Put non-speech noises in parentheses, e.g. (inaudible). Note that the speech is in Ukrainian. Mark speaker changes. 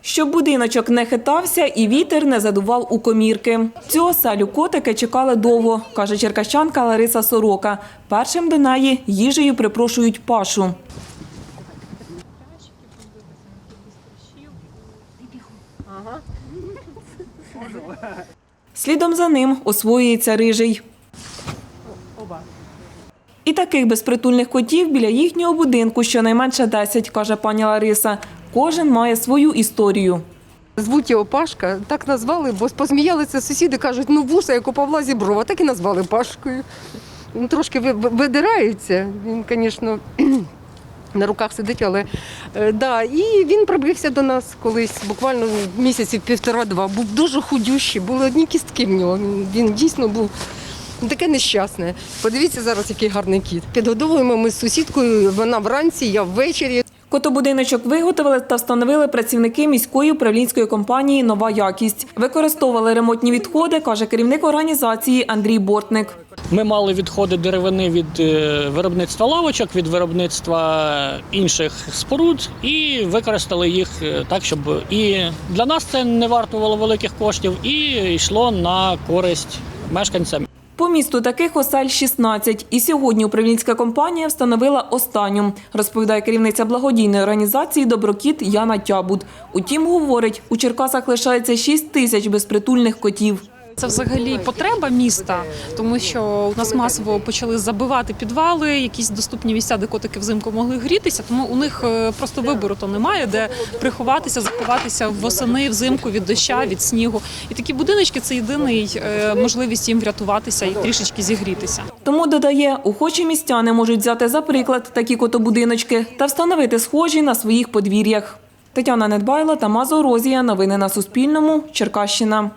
Speaker 1: Щоб будиночок не хитався і вітер не задував у комірки. Цю оселю котики чекали довго, каже черкащанка Лариса Сорока. Першим до неї їжею припрошують пашу. Слідом за ним освоюється рижий. І таких безпритульних котів біля їхнього будинку щонайменше 10, каже пані Лариса. Кожен має свою історію.
Speaker 2: Звуть його Пашка, так назвали, бо посміялися сусіди, кажуть, ну вуса, як у Павла Зіброва, так і назвали Пашкою. Він трошки ви- ви- видирається, він, звісно, (clears throat) на руках сидить, але е, да. І він прибився до нас колись, буквально місяців півтора-два. Був дуже худющий, були одні кістки в нього. Він дійсно був таке нещасне. Подивіться зараз, який гарний кіт. Підгодовуємо ми з сусідкою, вона вранці, я ввечері.
Speaker 1: Котобудиночок виготовили та встановили працівники міської управлінської компанії Нова якість. Використовували ремонтні відходи, каже керівник організації Андрій Бортник.
Speaker 3: Ми мали відходи деревини від е, виробництва лавочок, від виробництва інших споруд і використали їх е, так, щоб і для нас це не вартувало великих коштів, і йшло на користь мешканцям.
Speaker 1: По місту таких осель 16. І сьогодні управлінська компанія встановила останню, розповідає керівниця благодійної організації Доброкіт Яна Тябут. Утім, говорить, у Черкасах лишається 6 тисяч безпритульних котів.
Speaker 4: Це взагалі потреба міста, тому що у нас масово почали забивати підвали, якісь доступні місця, де котики взимку могли грітися. Тому у них е, просто вибору то немає, де приховатися, заховатися восени, взимку від доща, від снігу. І такі будиночки це єдиний е, можливість їм врятуватися і трішечки зігрітися.
Speaker 1: Тому додає, охочі містяни можуть взяти за приклад такі котобудиночки та встановити схожі на своїх подвір'ях. Тетяна Недбайло та Мазо Розія. Новини на Суспільному. Черкащина.